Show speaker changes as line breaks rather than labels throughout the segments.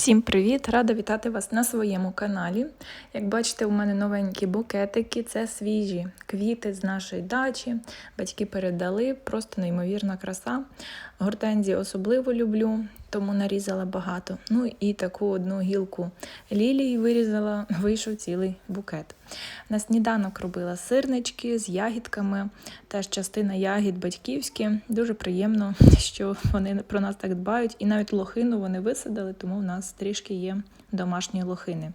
Всім привіт! Рада вітати вас на своєму каналі. Як бачите, у мене новенькі букетики, це свіжі квіти з нашої дачі. Батьки передали, просто неймовірна краса. Гортензії особливо люблю, тому нарізала багато. Ну і таку одну гілку лілії вирізала, вийшов цілий букет. На сніданок робила сирнички з ягідками, теж частина ягід батьківські. Дуже приємно, що вони про нас так дбають. І навіть лохину вони висадили, тому в нас трішки є домашні лохини.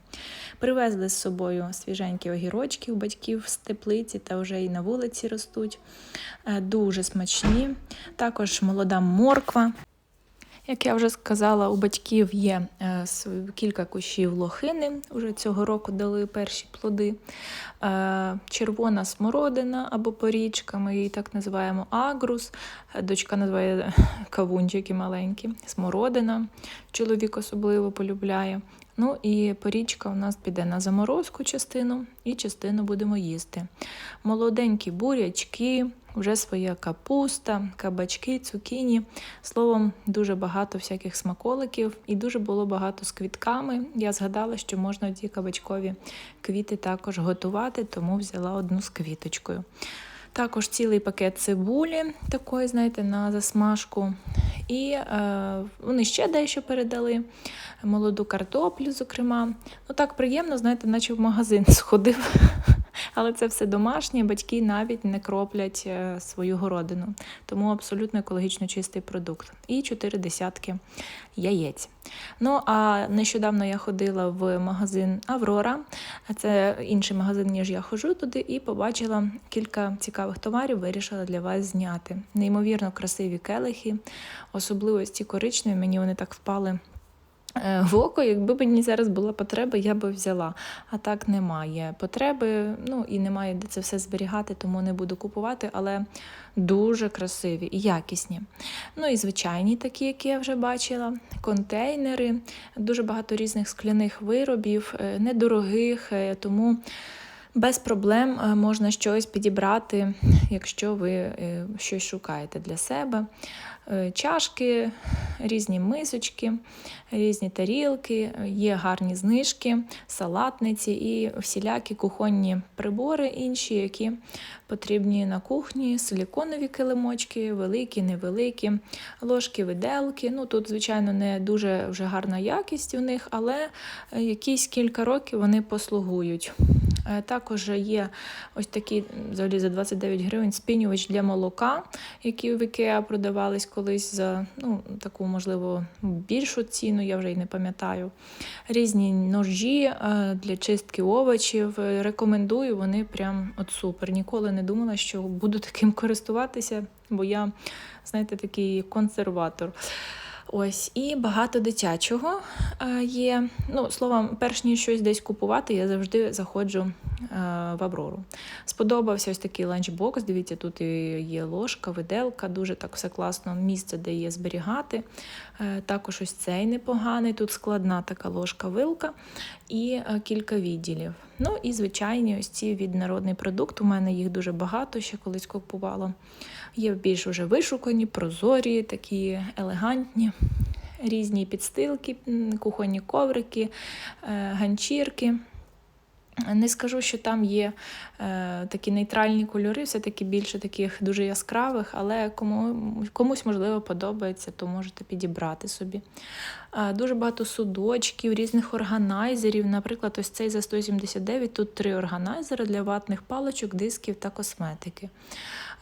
Привезли з собою свіженькі огірочки у батьків з теплиці та вже і на вулиці ростуть. Е, Дуже смачні. Також молода морква. Як я вже сказала, у батьків є е, кілька кущів лохини. Уже цього року дали перші плоди. Е, Червона смородина або порічка, ми її так називаємо агрус. Е, Дочка називає кавунчики маленькі, смородина. Чоловік особливо полюбляє. Ну і порічка у нас піде на заморозку частину і частину будемо їсти. Молоденькі бурячки, вже своя капуста, кабачки, цукіні. Словом, дуже багато всяких смаколиків і дуже було багато з квітками. Я згадала, що можна ці кабачкові квіти також готувати, тому взяла одну з квіточкою. Також цілий пакет цибулі, такої, знаєте, на засмажку. І е, вони ще дещо передали, молоду картоплю, зокрема. Ну так приємно, знаєте, наче в магазин сходив. Але це все домашнє, батьки навіть не кроплять е, свою городину, тому абсолютно екологічно чистий продукт. І чотири десятки яєць. Ну а нещодавно я ходила в магазин Аврора, це інший магазин, ніж я ходжу туди, і побачила кілька цікавих товарів, вирішила для вас зняти. Неймовірно красиві келихи, особливо ці коричневі, мені вони так впали в око. Якби мені зараз була потреба, я би взяла. А так немає потреби, ну і немає де це все зберігати, тому не буду купувати, але дуже красиві і якісні. Ну і звичайні такі, які я вже бачила, контейнери, дуже багато різних скляних виробів, е, недорогих, е, тому. Без проблем е, можна щось підібрати, якщо ви е, щось шукаєте для себе. Е, Чашки, різні мисочки, різні тарілки, є гарні знижки, салатниці і всілякі кухонні прибори інші, які потрібні на кухні, силіконові килимочки, великі, невеликі, ложки, виделки. Ну тут, звичайно, не дуже вже гарна якість у них, але якісь кілька років вони послугують. Е, Також є ось такі взагалі за 29 гривень спінювач для молока, які в IKEA продавались колись за ну, таку, можливо, більшу ціну, я вже й не пам'ятаю. Різні ножі е, для чистки овочів. Рекомендую, вони прям от супер. Ніколи не думала, що буду таким користуватися, бо я, знаєте, такий консерватор. Ось, і багато дитячого е, є. Ну, словом, перш ніж щось десь купувати, я завжди заходжу е, в Аврору. Сподобався ось такий ланчбокс. Дивіться, тут є ложка, виделка, дуже так все класно. Місце, де є зберігати. Е, Також ось цей непоганий. Тут складна така ложка-вилка і е, кілька відділів. Ну і звичайні ось ці від народний продукт. У мене їх дуже багато, ще колись купувала. Є більш уже вишукані, прозорі, такі елегантні, різні підстилки, кухонні коврики, е, ганчірки. Не скажу, що там є е, такі нейтральні кольори, все-таки більше таких дуже яскравих, але кому, комусь, можливо, подобається, то можете підібрати собі. Е, дуже багато судочків, різних органайзерів. Наприклад, ось цей за 179, тут три органайзери для ватних паличок, дисків та косметики.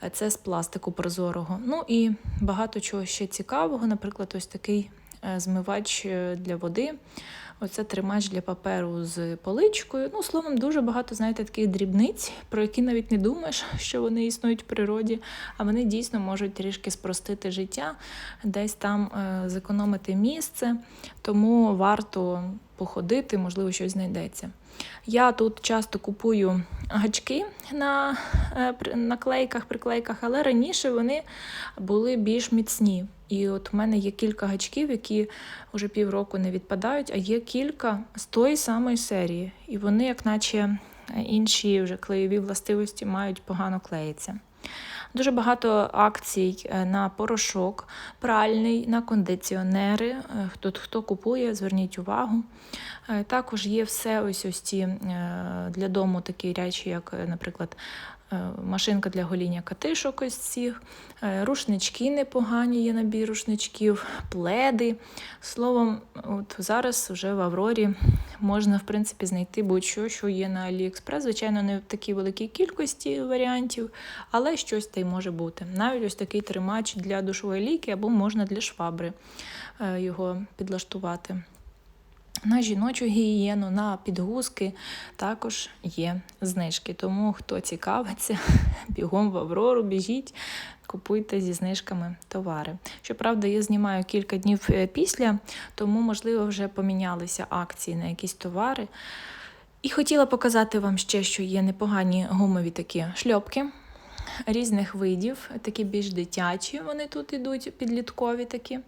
Е, Це з пластику прозорого. Ну і багато чого ще цікавого, наприклад, ось такий е, змивач е, для води. Оце тримач для паперу з поличкою. Ну, словом, дуже багато, знаєте, таких дрібниць, про які навіть не думаєш, що вони існують в природі, а вони дійсно можуть трішки спростити життя, десь там е, зекономити місце, тому варто походити, можливо, щось знайдеться. Я тут часто купую гачки на е, наклейках, приклейках, але раніше вони були більш міцні. І от в мене є кілька гачків, які вже півроку не відпадають, а є кілька з тої самої серії. І вони, як наче е, інші вже клеєві властивості, мають погано клеїться. Дуже багато акцій е, на порошок пральний, на кондиціонери. Е, Хто, хто купує, зверніть увагу. Також є все ось ось ці для дому такі речі, як, наприклад, машинка для гоління катишок ось цих, е, рушнички непогані, є набір рушничків, пледи. Словом, от зараз вже в Аврорі можна, в принципі, знайти будь-що, що є на AliExpress. Звичайно, не в такій великій кількості варіантів, але щось та й може бути. Навіть ось такий тримач для душової ліки або можна для швабри е, його підлаштувати. На жіночу гігієну, на підгузки також є знижки. Тому хто цікавиться, бігом в Аврору, біжіть, купуйте зі знижками товари. Щоправда, я знімаю кілька днів е, після, тому, можливо, вже помінялися акції на якісь товари. І хотіла показати вам ще, що є непогані гумові такі шльопки різних видів, такі більш дитячі, вони тут ідуть, підліткові такі,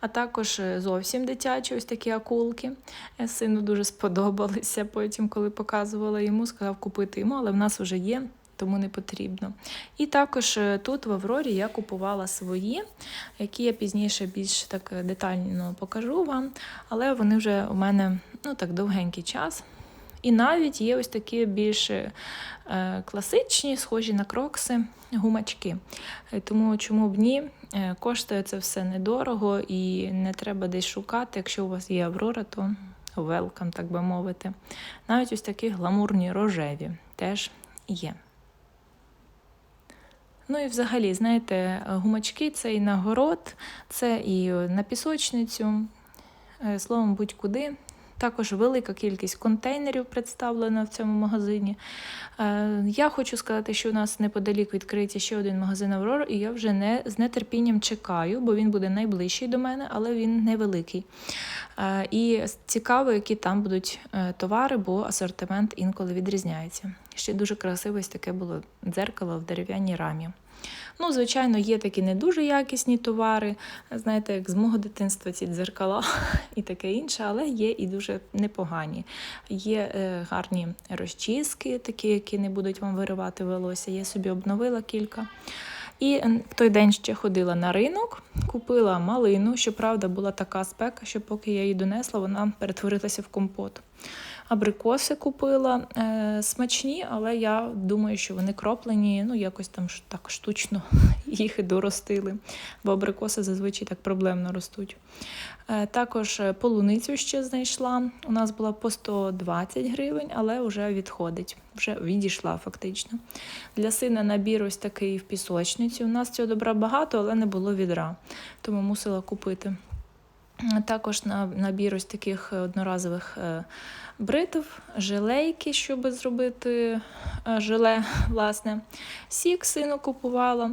а також е, зовсім дитячі, ось такі акулки. Е, Сину дуже сподобалися потім, коли показувала йому, сказав купити йому, але в нас вже є. Тому не потрібно. І також е, тут в Аврорі я купувала свої, які я пізніше більш так детально покажу вам. Але вони вже у мене ну так довгенький час. І навіть є ось такі більш е, класичні, схожі на крокси, гумачки. Е, Тому чому б ні? Е, Коштує це все недорого і не треба десь шукати. Якщо у вас є Аврора, то велкам, так би мовити. Навіть ось такі гламурні рожеві теж є. Ну і взагалі, знаєте, гумачки це і на город, це і на пісочницю, словом, будь-куди. Також велика кількість контейнерів представлена в цьому магазині. Е, Я хочу сказати, що у нас неподалік відкриється ще один магазин Аврора, і я вже не з нетерпінням чекаю, бо він буде найближчий до мене, але він невеликий. Е, І цікаво, які там будуть е, товари, бо асортимент інколи відрізняється. Ще дуже красиве ось таке було дзеркало в дерев'яній рамі. Ну, звичайно, є такі не дуже якісні товари, знаєте, як з мого дитинства ці дзеркала і таке інше, але є і дуже непогані. Є е, гарні розчіски, такі, які не будуть вам виривати волосся. Я собі обновила кілька. І в той день ще ходила на ринок, купила малину. Щоправда, була така спека, що поки я її донесла, вона перетворилася в компот. Абрикоси купила е, смачні, але я думаю, що вони кроплені, ну якось там так штучно їх і доростили, бо абрикоси зазвичай так проблемно ростуть. Е, також е, полуницю ще знайшла. У нас була по 120 гривень, але вже відходить, вже відійшла фактично. Для сина набір ось такий в пісочниці. У нас цього добра багато, але не було відра, тому мусила купити. Також набір ось таких е, одноразових е, бритв, желейки, щоб зробити е, желе, власне. Сік сину купувала.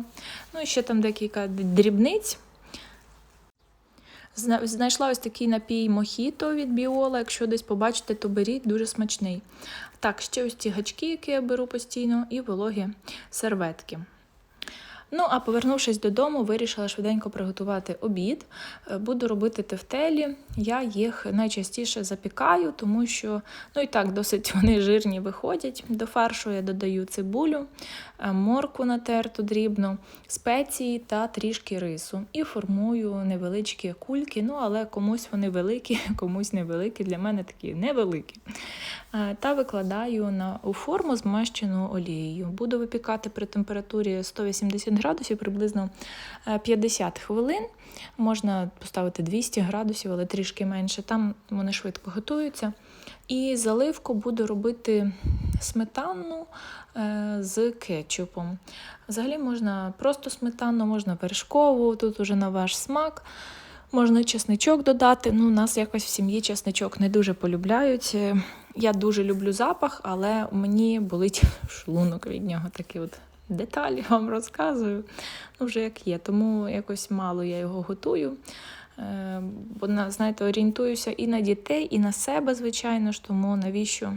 Ну і ще там декілька дрібниць. Знайшла ось такий напій мохіто від Біола. Якщо десь побачите, то беріть, дуже смачний. Так, ще ось ці гачки, які я беру постійно, і вологі серветки. Ну, а повернувшись додому, вирішила швиденько приготувати обід. Е, Буду робити тефтелі. Я їх найчастіше запікаю, тому що ну і так досить вони жирні виходять. До фаршу я додаю цибулю, е, моркву натерту дрібно, спеції та трішки рису. І формую невеличкі кульки. Ну, але комусь вони великі, комусь невеликі. Для мене такі невеликі. Е, Та викладаю на у форму змащену олією. Буду випікати при температурі 180 градусів приблизно е, 50 хвилин. Можна поставити 200 градусів, але трішки менше. Там вони швидко готуються. І заливку буду робити сметанну е, з кетчупом. Взагалі можна просто сметанну, можна вершкову, тут уже на ваш смак. Можна чесничок додати. Ну, у нас якось в сім'ї чесничок не дуже полюбляють. Е, Я дуже люблю запах, але мені болить шлунок від нього. Такі от деталі вам розказую. Ну, вже як є. Тому якось мало я його готую. Е, Бо знаєте, орієнтуюся і на дітей, і на себе, звичайно ж, тому навіщо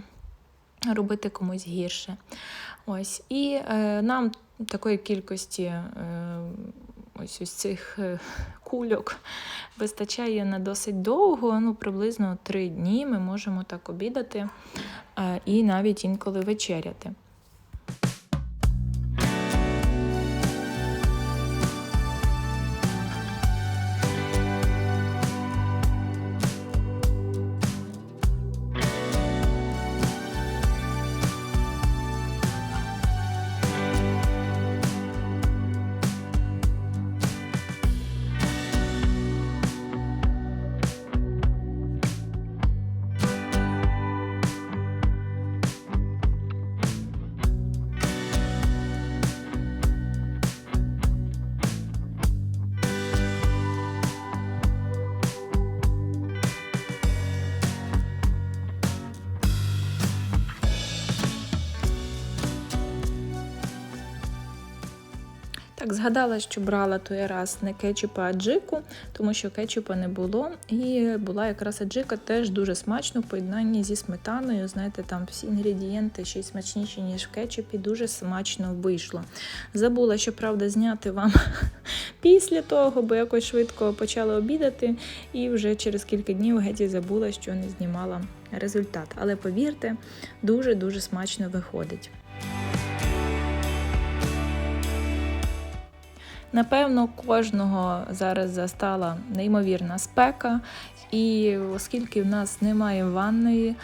робити комусь гірше. Ось. І е, нам такої кількості е, ось ось цих кульок вистачає на досить довго, ну приблизно три дні ми можемо так обідати і навіть інколи вечеряти. Так, згадала, що брала той раз не кетчуп, а аджику, тому що кетчупа не було. І була якраз аджика теж дуже смачно в поєднанні зі сметаною. Знаєте, там всі інгредієнти ще й смачніші, ніж в кетчупі, дуже смачно вийшло. Забула, щоправда, зняти вам після того, бо якось швидко почала обідати, і вже через кілька днів геть забула, що не знімала результат. Але повірте, дуже-дуже смачно виходить. Напевно, кожного зараз застала неймовірна спека, і оскільки в нас немає ванної,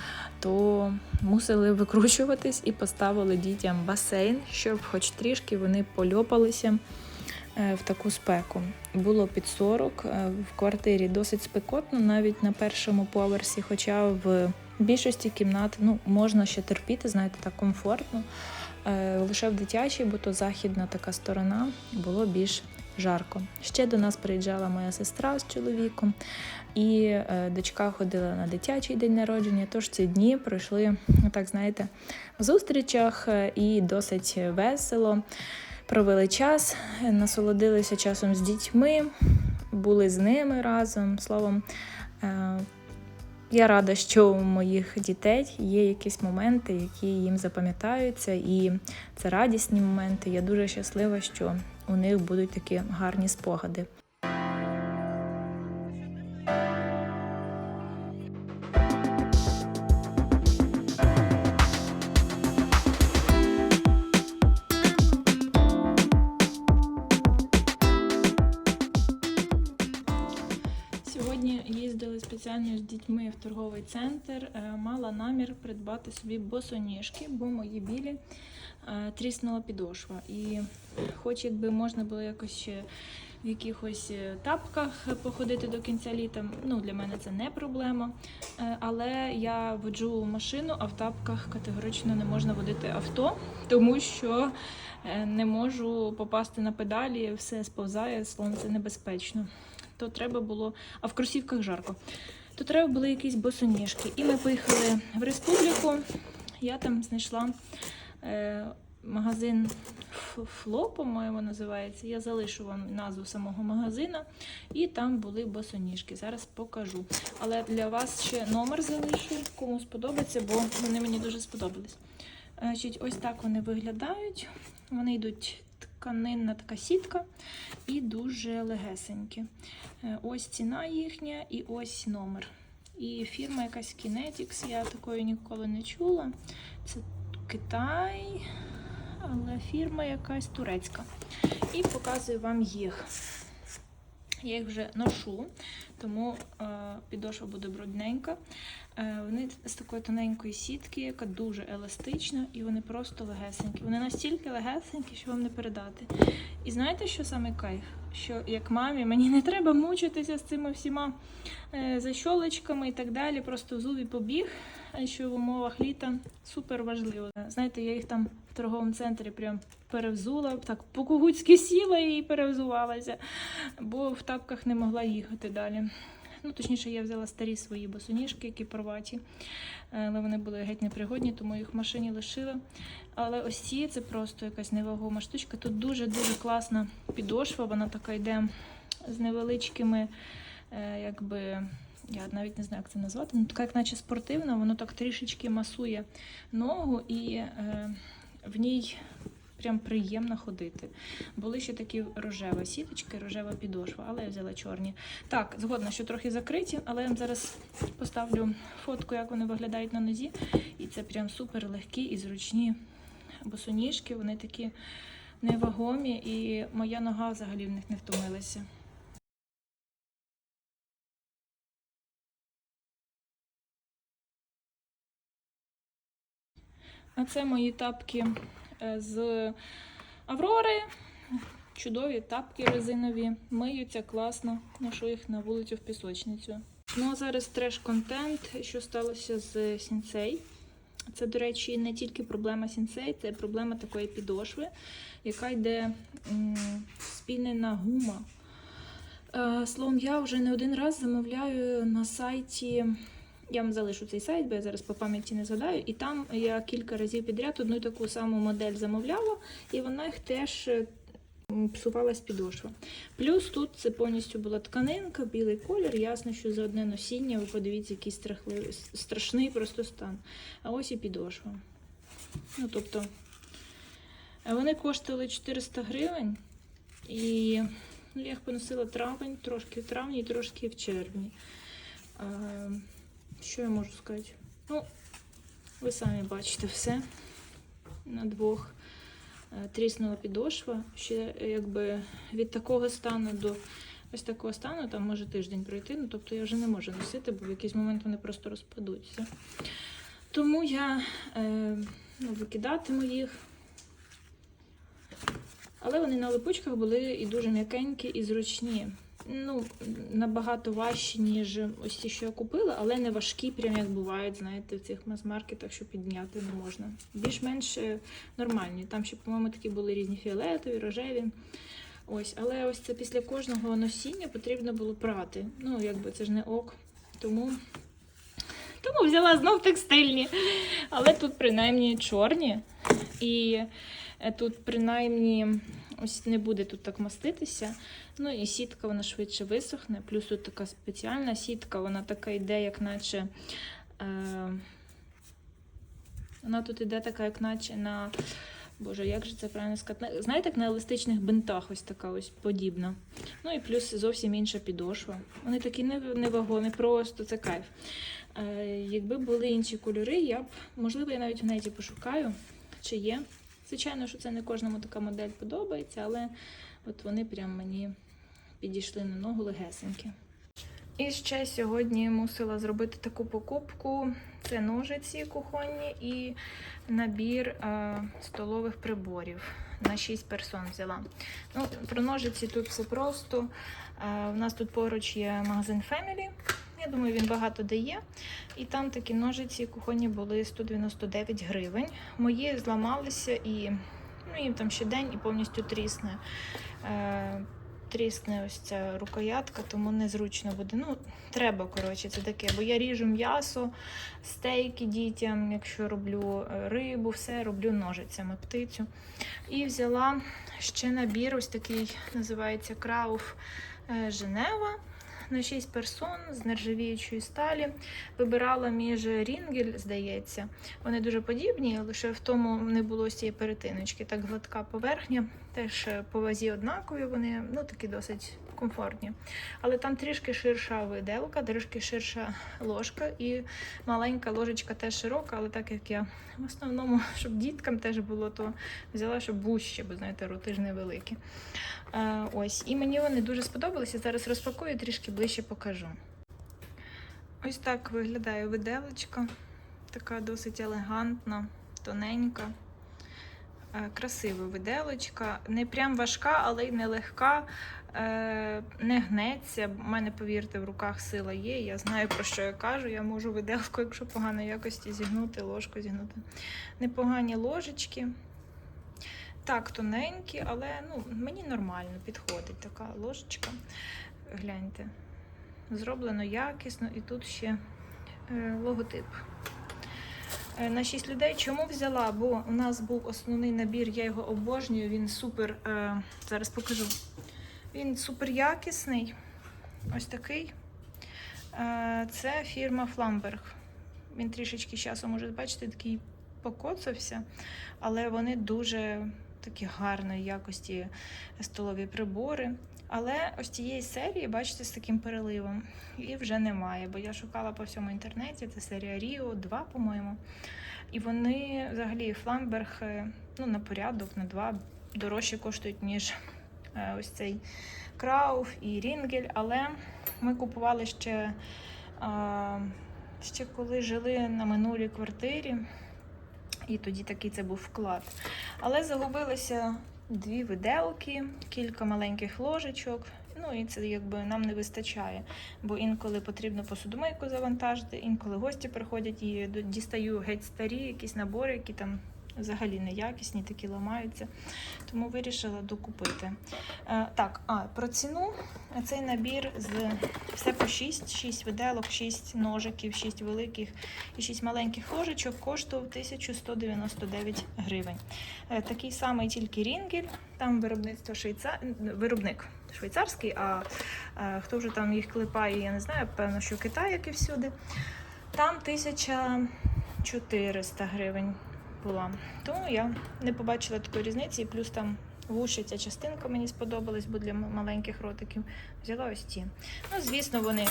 то мусили викручуватись і поставили дітям басейн, щоб хоч трішки вони польопалися е, в таку спеку. Було під 40, е, в квартирі досить спекотно, навіть на першому поверсі, хоча в більшості кімнат ну, можна ще терпіти, знаєте, так комфортно. Е, Лише в дитячій, бо то західна така сторона, було більш жарко. Ще до нас приїжджала моя сестра з чоловіком, і е, дочка ходила на дитячий день народження. Тож ці дні пройшли, так знаєте, в зустрічах е, і досить весело. Провели час, насолодилися часом з дітьми, були з ними разом. Словом, я рада, що у моїх дітей є якісь моменти, які їм запам'ятаються, і це радісні моменти. Я дуже щаслива, що у них будуть такі гарні спогади. Дітьми в торговий центр. Е, Мала намір придбати собі босоніжки, бо мої білі е, тріснула підошва. І хоч якби можна було якось ще в якихось е, тапках походити до кінця літа, ну для мене це не проблема. Але я воджу машину, а в тапках категорично не можна водити авто, тому що не можу попасти на педалі, все сповзає, словом, це небезпечно то треба було, а в кросівках жарко, то треба були якісь босоніжки. І ми поїхали в республіку. Я там знайшла е, магазин Фло, по-моєму, називається. Я залишу вам назву самого магазина, і там були босоніжки. Зараз покажу. Але для вас ще номер залишу, кому сподобається, бо вони мені дуже сподобались. Значить, ось так вони виглядають. Вони йдуть тканинна така сітка і дуже легесенькі. Е, Ось ціна їхня і ось номер. І фірма якась Kinetics, я такої ніколи не чула. Це Китай, але фірма якась турецька. І показую вам їх. Я їх вже ношу, тому е, підошва буде брудненька. Е, вони з такої тоненької сітки, яка дуже еластична, і вони просто легесенькі. Вони настільки легесенькі, що вам не передати. І знаєте, що саме кайф? Що як мамі мені не треба мучитися з цими всіма е, защолочками і так далі. Просто взув і побіг, що в умовах літа супер важливо. Знаєте, я їх там в торговому центрі прям перевзула, так по-кугуцьки сіла і перевзувалася, бо в тапках не могла їхати далі. Ну, точніше, я взяла старі свої босоніжки, які порваті, е, але вони були геть непригодні, тому їх в машині лишила. Але ось ці це просто якась невагома штучка. Тут дуже-дуже класна підошва, вона така йде з невеличкими, е, якби. Я навіть не знаю, як це назвати. Ну, така, як наче спортивна, воно так трішечки масує ногу, і е, в ній прям приємно ходити. Були ще такі рожева сіточки, рожева підошва, але я взяла чорні. Так, згодна, що трохи закриті, але я вам зараз поставлю фотку, як вони виглядають на нозі. І це прям супер легкі і зручні босоніжки. Вони такі невагомі, і моя нога взагалі в них не втомилася. А це мої тапки е, з Аврори. Чудові тапки резинові. Миються класно. Ношу їх на вулицю в пісочницю. Ну а зараз треш-контент, що сталося з сінцей. Це, до речі, не тільки проблема сінцей, це проблема такої підошви, яка йде м, спінена гума. Е, Словом, я вже не один раз замовляю на сайті. Я вам залишу цей сайт, бо я зараз по пам'яті не згадаю. І там я кілька разів підряд одну таку саму модель замовляла, і вона їх теж е, псувалась підошва. Плюс тут це повністю була тканинка, білий колір. Ясно, що за одне носіння ви подивіться, який страхливий, страшний просто стан. А ось і підошва. Ну, тобто, е, вони коштували 400 гривень. І ну, я їх поносила травень, трошки в травні трошки в червні. Що я можу сказати? Ну, ви самі бачите все. На двох е, тріснула підошва. Ще якби від такого стану до ось такого стану там може тиждень пройти. Ну, тобто я вже не можу носити, бо в якийсь момент вони просто розпадуться. Тому я е, ну, викидатиму їх. Але вони на липучках були і дуже м'якенькі, і зручні. Ну, набагато важчі, ніж ось ті, що я купила, але не важкі, прям як бувають, знаєте, в цих мас-маркетах, що підняти не можна. Більш-менш е, нормальні. Там ще, по-моєму, такі були різні фіолетові, рожеві. Ось, але ось це після кожного носіння потрібно було прати. Ну, якби це ж не ок. Тому, тому взяла знов текстильні. Але тут принаймні чорні. І е, тут принаймні ось не буде тут так маститися. Ну і сітка вона швидше висохне. Плюс тут така спеціальна сітка, вона така йде, як наче. Е, вона тут іде така, як наче на. Боже, як же це правильно сказати? Знаєте, як на еластичних бинтах ось така ось подібна. Ну і плюс зовсім інша підошва. Вони такі не- невагомі, просто це кайф. Е, якби були інші кольори, я б, можливо, я навіть в неті пошукаю, чи є. Звичайно, що це не кожному така модель подобається, але от вони прям мені підійшли на ногу легесенькі. І ще сьогодні мусила зробити таку покупку. Це ножиці кухонні і набір е, столових приборів. На 6 персон взяла. Ну, про ножиці тут все просто. Е, у нас тут поруч є магазин Family. Думаю, він багато дає. І там такі ножиці кухонні були 199 гривень. Мої зламалися і ну, їм там ще день і повністю трісне. Е, трісне ось ця рукоятка, тому незручно буде. Ну, треба, коротше, це таке. Бо я ріжу м'ясо, стейки дітям, якщо роблю е, рибу, все роблю ножицями, птицю. І взяла ще набір, ось такий називається Крауф е, Женева. На 6 персон з нержавіючої сталі. Вибирала між Рінгель, здається. Вони дуже подібні, лише в тому не було цієї перетиночки. Так гладка поверхня, теж по вазі однакові, вони ну, такі досить комфортні. Але там трішки ширша виделка, трішки ширша ложка і маленька ложечка теж широка, але так як я в основному, щоб діткам теж було, то взяла, щоб вужче, бо знаєте, роти ж невеликі. Е, ось, і мені вони дуже сподобалися. Зараз розпакую, трішки ближче покажу. Ось так виглядає виделочка. Така досить елегантна, тоненька. Е, Красива виделочка. Не прям важка, але й не легка. Е, Не гнеться. У мене, повірте, в руках сила є. Я знаю, про що я кажу. Я можу виделку, якщо поганої якості, зігнути, ложку зігнути. Непогані ложечки. Так, тоненькі, але ну, мені нормально підходить така ложечка. Гляньте. Зроблено якісно, і тут ще е, логотип. Е, на 6 людей. Чому взяла? Бо у нас був основний набір, я його обожнюю. Він супер. Зараз покажу. Він супер якісний. Ось такий. Е, це фірма Фламберг. Він трішечки з часом, може, бачите, такий покоцався, але вони дуже такі гарної якості столові прибори. Але ось цієї серії, бачите, з таким переливом. І вже немає, бо я шукала по всьому інтернеті. Це серія Ріо 2, по-моєму. І вони взагалі Фламберг ну, на порядок, на два дорожче коштують, ніж ось цей Крауф і Рінгель. Але ми купували ще, ще коли жили на минулій квартирі. І тоді такий це був вклад. Але загубилися дві виделки, кілька маленьких ложечок. Ну і це якби нам не вистачає. Бо інколи потрібно посудомийку завантажити, інколи гості приходять і дістаю геть старі якісь набори, які там взагалі неякісні, такі ламаються. Тому вирішила докупити. Е, так, а про ціну цей набір з все по 6, 6 виделок, 6 ножиків, 6 великих і 6 маленьких ложечок коштував 1199 гривень. Е, такий самий тільки рінгель, там виробництво швейцар... виробник швейцарський, а е, хто вже там їх клепає, я не знаю, певно, що Китай, як і всюди. Там 1400 гривень була. Тому я не побачила такої різниці, і плюс там вуші ця частинка мені сподобалась, бо для маленьких ротиків взяла ось ці. Ну, звісно, вони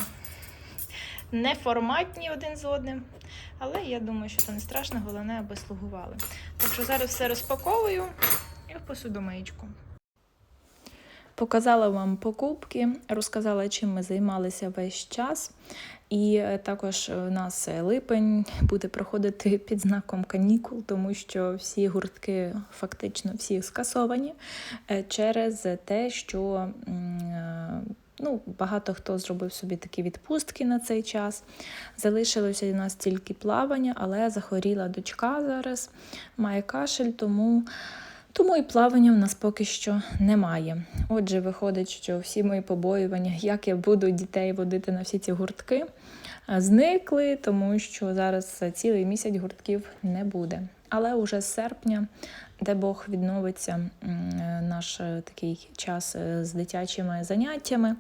не форматні один з одним, але я думаю, що це не страшно, головне, аби слугували. Так що зараз все розпаковую і в посудомиєчку. Показала вам покупки, розказала, чим ми займалися весь час. І е, також у нас е, липень буде проходити під знаком канікул, тому що всі гуртки фактично всі скасовані е, через те, що е, ну, багато хто зробив собі такі відпустки на цей час. Залишилося у нас тільки плавання, але захворіла дочка зараз, має кашель, тому. Тому і плавання в нас поки що немає. Отже, виходить, що всі мої побоювання, як я буду дітей водити на всі ці гуртки, зникли, тому що зараз цілий місяць гуртків не буде. Але уже з серпня, де Бог відновиться е, наш е, такий час е, з дитячими заняттями,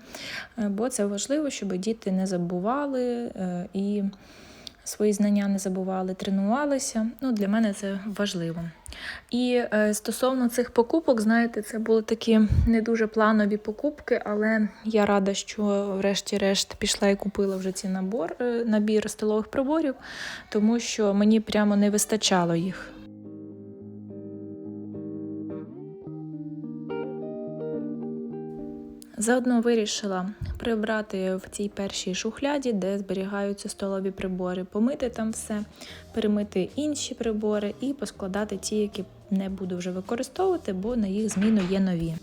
Е, бо це важливо, щоб діти не забували е, і свої знання не забували, тренувалися. Ну, для мене це важливо. І е, стосовно цих покупок, знаєте, це були такі не дуже планові покупки, але я рада, що врешті-решт пішла і купила вже ці набор, е, набір столових приборів, тому що мені прямо не вистачало їх. Заодно вирішила прибрати в цій першій шухляді, де зберігаються столові прибори, помити там все, перемити інші прибори і поскладати ті, які не буду вже використовувати, бо на їх зміну є нові.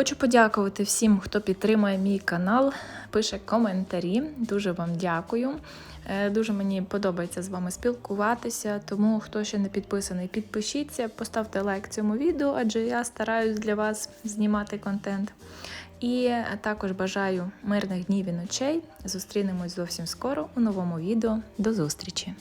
Хочу подякувати всім, хто підтримує мій канал, пише коментарі. Дуже вам дякую. Е, Дуже мені подобається з вами спілкуватися. Тому, хто ще не підписаний, підпишіться, поставте лайк цьому відео, адже я стараюсь для вас знімати контент. І також бажаю мирних днів і ночей. Зустрінемось зовсім скоро у новому відео. До зустрічі!